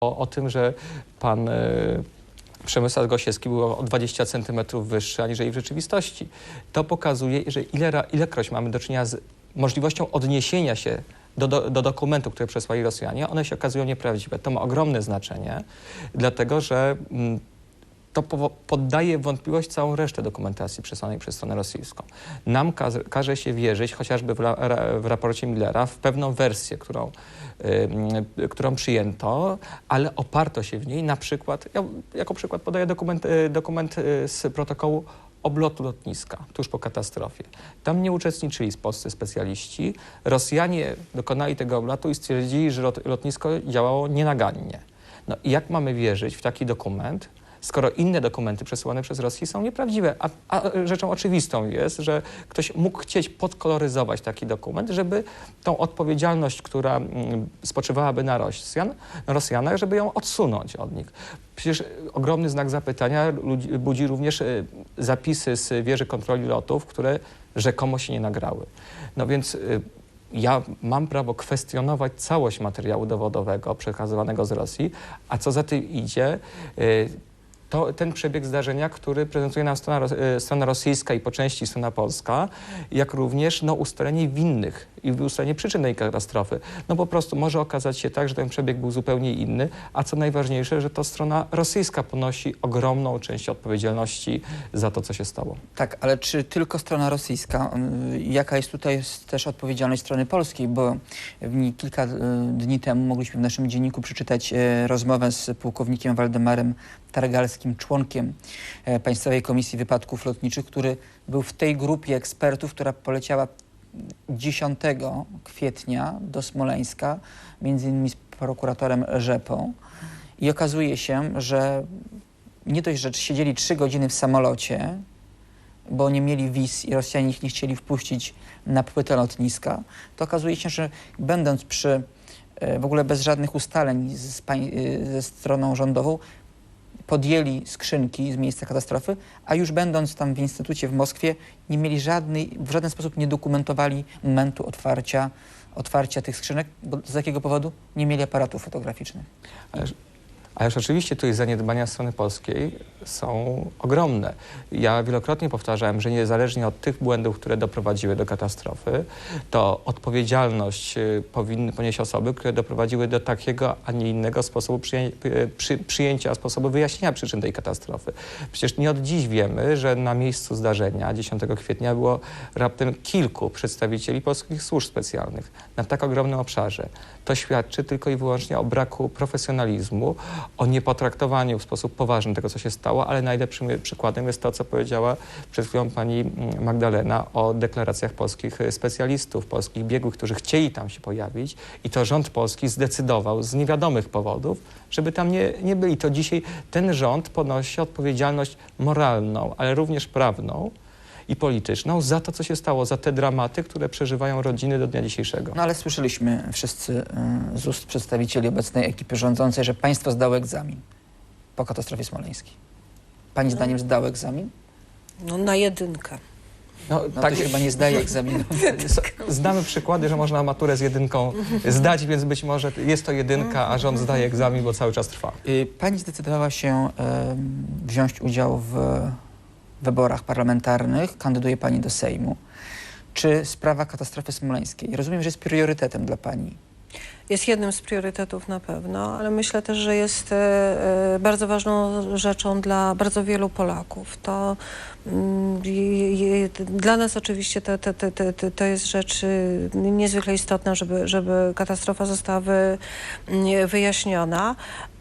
o, o tym, że pan e, Przemysław Gosiewski był o 20 centymetrów wyższy aniżeli w rzeczywistości. To pokazuje, że ile, ilekroć mamy do czynienia z możliwością odniesienia się do, do, do dokumentów, które przesłali Rosjanie, one się okazują nieprawdziwe. To ma ogromne znaczenie, dlatego że mm, to poddaje wątpliwość całą resztę dokumentacji przesłanej przez stronę rosyjską. Nam każe, każe się wierzyć, chociażby w, w raporcie Millera, w pewną wersję, którą, y, którą przyjęto, ale oparto się w niej na przykład, ja jako przykład podaję dokument, y, dokument y, z protokołu oblotu lotniska tuż po katastrofie. Tam nie uczestniczyli polscy specjaliści. Rosjanie dokonali tego oblotu i stwierdzili, że lot, lotnisko działało nienagannie. No jak mamy wierzyć w taki dokument, skoro inne dokumenty przesyłane przez Rosję są nieprawdziwe? A, a rzeczą oczywistą jest, że ktoś mógł chcieć podkoloryzować taki dokument, żeby tą odpowiedzialność, która mm, spoczywałaby na Rosjan, na Rosjanach, żeby ją odsunąć od nich. Przecież ogromny znak zapytania budzi również y, zapisy z wieży kontroli lotów, które rzekomo się nie nagrały. No więc y, ja mam prawo kwestionować całość materiału dowodowego przekazywanego z Rosji, a co za tym idzie, y, to ten przebieg zdarzenia, który prezentuje nam strona, y, strona rosyjska i po części strona polska, jak również no, ustalenie winnych i ustalenie przyczyn tej katastrofy. No po prostu może okazać się tak, że ten przebieg był zupełnie inny, a co najważniejsze, że to strona rosyjska ponosi ogromną część odpowiedzialności za to, co się stało. Tak, ale czy tylko strona rosyjska? Y, Jaka jest tutaj też odpowiedzialność strony polskiej? Bo kilka y, dni temu mogliśmy w naszym dzienniku przeczytać y, rozmowę z pułkownikiem Waldemarem Targalskim, członkiem e, Państwowej Komisji Wypadków Lotniczych, który był w tej grupie ekspertów, która poleciała 10 kwietnia do Smoleńska, między innymi z prokuratorem Rzepą. I okazuje się, że nie dość, że siedzieli trzy godziny w samolocie, bo nie mieli wiz i Rosjanie ich nie chcieli wpuścić na płytę lotniska, to okazuje się, że będąc przy e, w ogóle bez żadnych ustaleń z, e, ze stroną rządową, podjęli skrzynki z miejsca katastrofy, a już będąc tam w instytucie w Moskwie, nie mieli żadnej, w żaden sposób nie dokumentowali momentu otwarcia, otwarcia tych skrzynek, bo z jakiego powodu? Nie mieli aparatów fotograficznych. Ależ oczywiście tutaj zaniedbania strony polskiej są ogromne. Ja wielokrotnie powtarzałem, że niezależnie od tych błędów, które doprowadziły do katastrofy, to odpowiedzialność y, powinny ponieść osoby, które doprowadziły do takiego, a nie innego sposobu przyję, y, przy, przyjęcia, sposobu wyjaśnienia przyczyn tej katastrofy. Przecież nie od dziś wiemy, że na miejscu zdarzenia 10 kwietnia było raptem kilku przedstawicieli polskich służb specjalnych na tak ogromnym obszarze. To świadczy tylko i wyłącznie o braku profesjonalizmu, o niepotraktowaniu w sposób poważny tego, co się stało, ale najlepszym przykładem jest to, co powiedziała przed chwilą pani mm, Magdalena o deklaracjach polskich y, specjalistów, polskich biegłych, którzy chcieli tam się pojawić i to rząd polski zdecydował z niewiadomych powodów, żeby tam nie, nie byli. To dzisiaj ten rząd ponosi odpowiedzialność moralną, ale również prawną i polityczną za to, co się stało, za te dramaty, które przeżywają rodziny do dnia dzisiejszego. No ale słyszeliśmy wszyscy y, z ust przedstawicieli obecnej ekipy rządzącej, że państwo zdało egzamin po katastrofie smoleńskiej. Pani zdaniem zdało egzamin? No na jedynkę. No, No tak. to się chyba nie zdaje egzaminu. Znamy przykłady, że można maturę z jedynką zdać, więc być może jest to jedynka, a rząd zdaje egzamin, bo cały czas trwa. Y, Pani zdecydowała się wziąć udział w wyborach parlamentarnych. Kandyduje Pani do Sejmu. Czy sprawa katastrofy smoleńskiej, rozumiem, że jest priorytetem dla Pani? Jest jednym z priorytetów na pewno, ale myślę też, że jest e, e, bardzo ważną rzeczą dla bardzo wielu Polaków. To mm, dla nas oczywiście to, to, to, to, jest rzecz y, niezwykle istotna, żeby, żeby katastrofa została nie, wyjaśniona.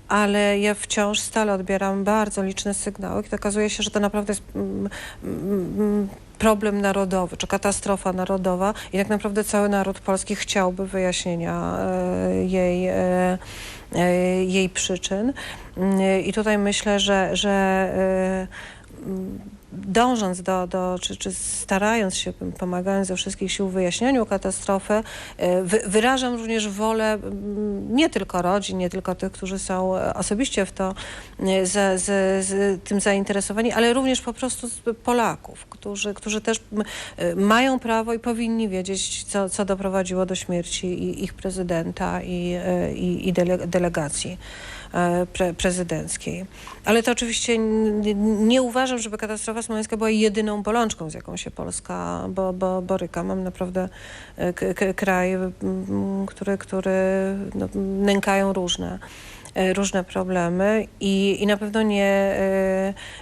Ale ja wciąż stale odbieram bardzo liczne sygnały, kiedy okazuje się, że to naprawdę jest mm, mm, problem narodowy, czy katastrofa narodowa i tak naprawdę cały naród polski chciałby wyjaśnienia e, jej, e, e, jej przyczyn. Mm, I tutaj myślę, że, że mm, dążąc do, do czy, czy starając się, pomagając ze wszystkich sił w wyjaśnianiu katastrofy, e, wy, wyrażam również wolę nie tylko rodzin, nie tylko tych, którzy są e, osobiście w to e, z, z, z tym zainteresowani, ale również po prostu Polaków, którzy, którzy też e, mają prawo i powinni wiedzieć, co, co doprowadziło do śmierci ich prezydenta i, i, i dele, delegacji e, pre, prezydenckiej. Ale to oczywiście nie, nie uważam, żeby katastrofa smoleńska była jedyną bolączką, z jaką się Polska bo, bo, boryka. Mam naprawdę e, kraj, który, który no, nękają różne e, różne problemy i, i na pewno nie,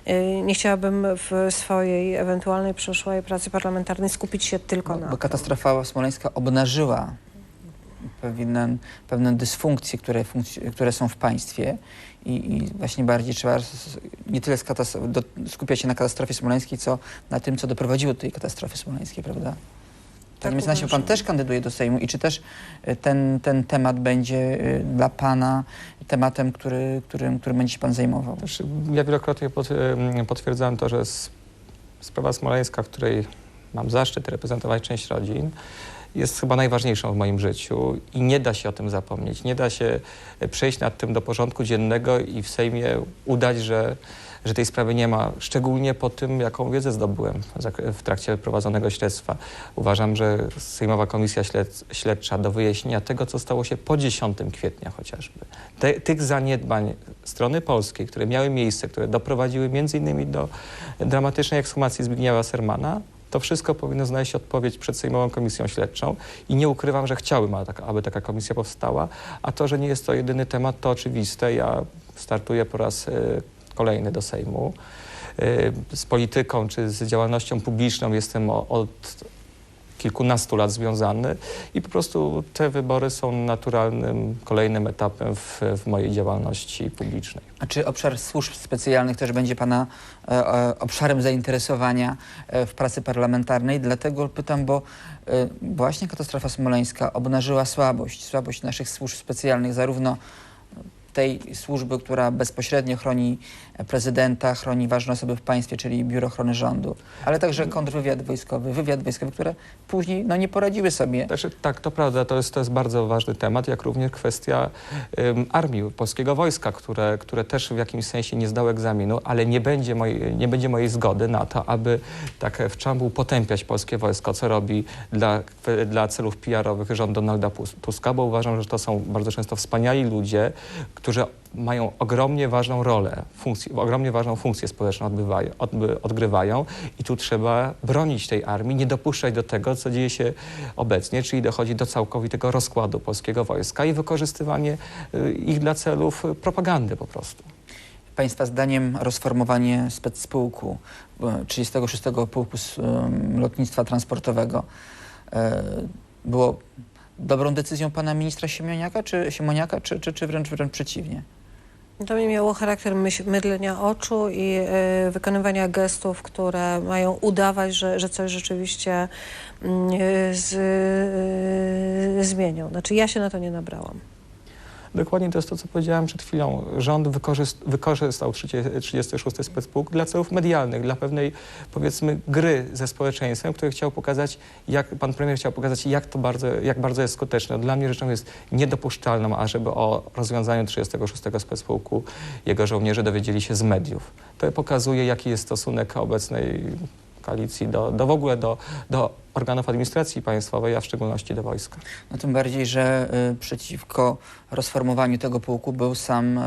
e, nie chciałabym w swojej ewentualnej przyszłej pracy parlamentarnej skupić się tylko Bo, na bo katastrofa smoleńska obnażyła pewne, pewne dysfunkcje, które, funkc- które są w państwie i, i właśnie bardziej trzeba nie tyle do, skupiać się na katastrofie smoleńskiej, co na tym, co doprowadziło do tej katastrofy smoleńskiej, prawda? Panie mecenasie, pan też kandyduje do Sejmu i czy też y, ten, ten temat będzie y, dla pana tematem, który, którym, którym będzie się pan zajmował? Też ja wielokrotnie pot, em, potwierdzałem to, że sprawa smoleńska, w której mam zaszczyt reprezentować część rodzin, jest chyba najważniejszą w moim życiu i nie da się o tym zapomnieć. Nie da się e, przejść nad tym do porządku dziennego i w Sejmie udać, że, że tej sprawy nie ma, szczególnie po tym, jaką wiedzę zdobyłem w trakcie prowadzonego śledztwa. Uważam, że Sejmowa Komisja Śled, Śledcza do wyjaśnienia tego, co stało się po 10 kwietnia chociażby, te, tych zaniedbań strony polskiej, które miały miejsce, które doprowadziły między innymi do dramatycznej ekshumacji Zbigniewa Sermana, to wszystko powinno znaleźć odpowiedź przed Sejmową Komisją Śledczą i nie ukrywam, że chciałbym, aby taka, aby taka komisja powstała, a to, że nie jest to jedyny temat, to oczywiste. Ja startuję po raz y, kolejny do Sejmu. Y, z polityką czy z działalnością publiczną jestem od kilkunastu lat związany i po prostu te wybory są naturalnym kolejnym etapem w, w mojej działalności publicznej. A czy obszar służb specjalnych też będzie Pana e, e, obszarem zainteresowania e, w pracy parlamentarnej? Dlatego pytam, bo e, właśnie katastrofa smoleńska obnażyła słabość, słabość naszych służb specjalnych, zarówno tej służby, która bezpośrednio chroni prezydenta, chroni ważne osoby w państwie, czyli Biuro Ochrony Rządu, ale także kontrwywiad wojskowy, wywiad wojskowy, które później no, nie poradziły sobie. Znaczy, tak, to prawda, to jest, to jest bardzo ważny temat, jak również kwestia ym, armii, polskiego wojska, które, które też w jakimś sensie nie zdało egzaminu, ale nie będzie, mojej, nie będzie mojej zgody na to, aby tak w czambu potępiać polskie wojsko, co robi dla, dla celów PR-owych rząd Donalda Tuska, bo uważam, że to są bardzo często wspaniali ludzie, którzy mają ogromnie ważną rolę, funkcję, ogromnie ważną funkcję społeczną odbywają, odby, odgrywają i tu trzeba bronić tej armii, nie dopuszczać do tego, co dzieje się obecnie, czyli dochodzi do całkowitego rozkładu polskiego wojska i wykorzystywanie y, ich dla celów y, propagandy po prostu. Państwa zdaniem rozformowanie specspółku e, 36 Pułku s- em, Lotnictwa Transportowego było dobrą decyzją pana ministra Siemoniaka, czy, Siemoniaka, czy, czy, czy wręcz, wręcz przeciwnie? To mi miało charakter mydlenia oczu i y, wykonywania gestów, które mają udawać, że, że coś rzeczywiście mm, y, z, y, zmienią. Znaczy ja się na to nie nabrałam. Dokładnie to jest to, co powiedziałem przed chwilą. Rząd wykorzyst, wykorzystał 30, 36 specpółk dla celów medialnych, dla pewnej, powiedzmy, gry ze społeczeństwem, który chciał pokazać, jak pan premier chciał pokazać, jak to bardzo, jak bardzo jest skuteczne. Dla mnie rzeczą jest niedopuszczalną, ażeby o rozwiązaniu 36 specpółku jego żołnierze dowiedzieli się z mediów. To pokazuje, jaki jest stosunek obecnej koalicji do, do w ogóle do, do organów administracji państwowej, a w szczególności do wojska. No tym bardziej, że y, przeciwko rozformowaniu tego pułku był sam y,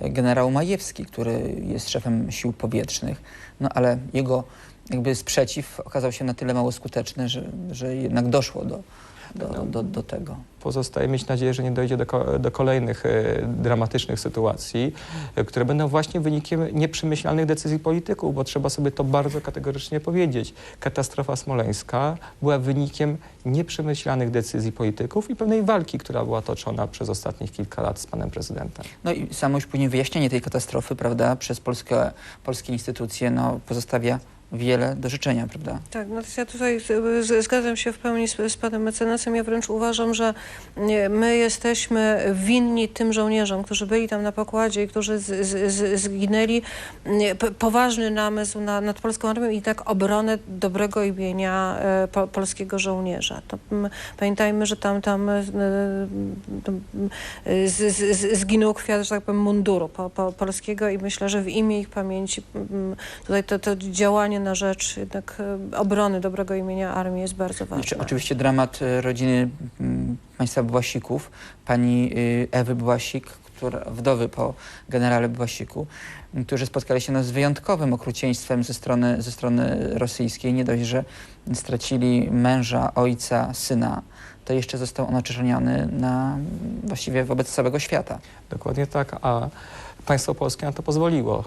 generał Majewski, który jest szefem sił powietrznych. No ale jego jakby sprzeciw okazał się na tyle mało skuteczny, że, że jednak doszło do, do, do, do tego. Pozostaje mieć nadzieję, że nie dojdzie do, do kolejnych e, dramatycznych sytuacji, e, które będą właśnie wynikiem nieprzemyślanych decyzji polityków, bo trzeba sobie to bardzo kategorycznie powiedzieć. Katastrofa smoleńska była wynikiem nieprzemyślanych decyzji polityków i pewnej walki, która była toczona przez ostatnich kilka lat z panem prezydentem. No i samo już później wyjaśnienie tej katastrofy, prawda, przez polskie, polskie instytucje, no, pozostawia wiele do życzenia, prawda? Tak, no ja tutaj zgadzam się w pełni z, z panem mecenasem. Ja wręcz uważam, że nie, my jesteśmy winni tym żołnierzom, którzy byli tam na pokładzie i którzy z, z, z, zginęli, p- poważny namysł na, nad polską armią i tak obronę dobrego imienia e, po, polskiego żołnierza. To, pamiętajmy, że tam, tam e, e, zginął kwiat, że tak powiem, munduru po, po, polskiego i myślę, że w imię ich pamięci tutaj to, to działanie na rzecz jednak e, obrony dobrego imienia armii jest bardzo ważne. Znaczy, oczywiście dramat y, rodziny mm, państwa Błasików, pani y, Ewy Błasik, która, wdowy po generale Błasiku, którzy spotkali się no, z wyjątkowym okrucieństwem ze strony, ze strony rosyjskiej. Nie dość, że stracili męża, ojca, syna, to jeszcze został on oczerniony na, właściwie wobec całego świata. Dokładnie tak, a państwo polskie na to pozwoliło.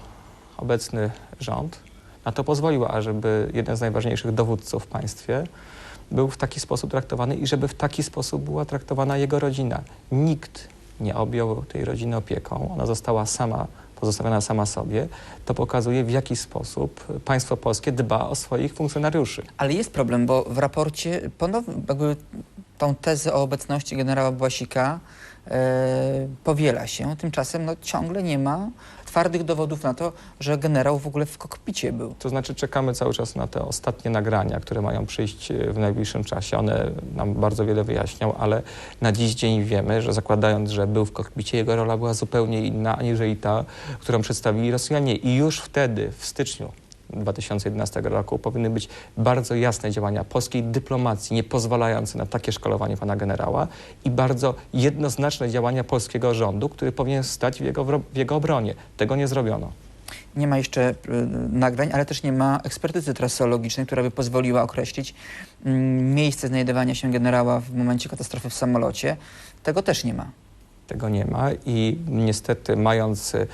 Obecny rząd na to pozwolił, ażeby jeden z najważniejszych dowódców w państwie był w taki sposób traktowany i żeby w taki sposób była traktowana jego rodzina. Nikt nie objął tej rodziny opieką, ona została sama, pozostawiona sama sobie. To pokazuje, w jaki sposób państwo polskie dba o swoich funkcjonariuszy. Ale jest problem, bo w raporcie ponownie jakby tą tezę o obecności generała Błasika e, powiela się. Tymczasem no, ciągle nie ma twardych dowodów na to, że generał w ogóle w kokpicie był. To znaczy czekamy cały czas na te ostatnie nagrania, które mają przyjść e, w najbliższym czasie. One nam bardzo wiele wyjaśnią, ale na dziś dzień wiemy, że zakładając, że był w kokpicie, jego rola była zupełnie inna, aniżeli ta, którą przedstawili Rosjanie. I już wtedy, w styczniu 2011 roku, powinny być bardzo jasne działania polskiej dyplomacji, nie pozwalające na takie szkalowanie pana generała i bardzo jednoznaczne działania polskiego rządu, który powinien stać w jego, w jego obronie. Tego nie zrobiono. Nie ma jeszcze y, nagrań, ale też nie ma ekspertyzy traseologicznej, która by pozwoliła określić mm, miejsce znajdowania się generała w momencie katastrofy w samolocie. Tego też nie ma. Tego nie ma i niestety mając y,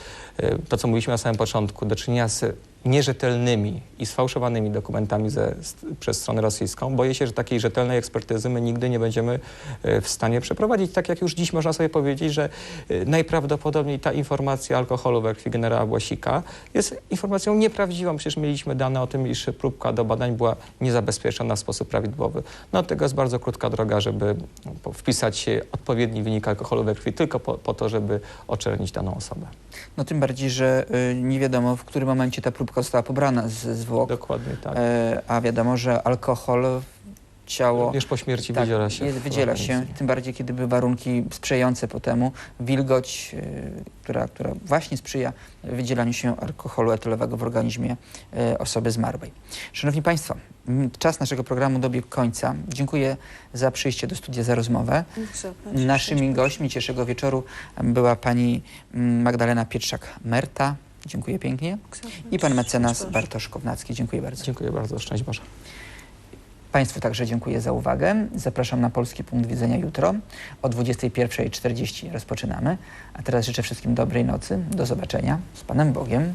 to, co mówiliśmy na samym początku, do czynienia z nierzetelnymi i sfałszowanymi dokumentami ze, przez stronę rosyjską, boję się, że takiej rzetelnej ekspertyzy my nigdy nie będziemy y, w stanie przeprowadzić. Tak jak już dziś można sobie powiedzieć, że y, najprawdopodobniej ta informacja alkoholu we krwi generała Błasika jest informacją nieprawdziwą. Przecież mieliśmy dane o tym, iż próbka do badań była niezabezpieczona w sposób prawidłowy. No tego jest bardzo krótka droga, żeby no, wpisać odpowiedni wynik alkoholu we krwi tylko po, po to, żeby oczernić daną osobę. No tym bardziej, że y, nie wiadomo, w którym momencie ta próbka została pobrana z zwłok, Dokładnie tak. e, a wiadomo, że alkohol ciało Również po śmierci tak, wydziela się. jest, wydziela się, tym bardziej kiedy były warunki sprzyjające po temu, wilgoć, y, która, która właśnie sprzyja wydzielaniu się alkoholu etylowego w organizmie y, osoby zmarłej. Szanowni Państwo, czas naszego programu dobiegł końca. Dziękuję za przyjście do studia, za rozmowę. Naszymi gośćmi dzisiejszego wieczoru była pani Magdalena Pietrzak-Merta. Dziękuję pięknie. I pan mecenas Bartosz Kownacki. Dziękuję bardzo. Dziękuję bardzo. Szczęść Boże. Państwu także dziękuję za uwagę. Zapraszam na Polski Punkt Widzenia jutro. O 21.40 rozpoczynamy. A teraz życzę wszystkim dobrej nocy. Do zobaczenia. Z Panem Bogiem.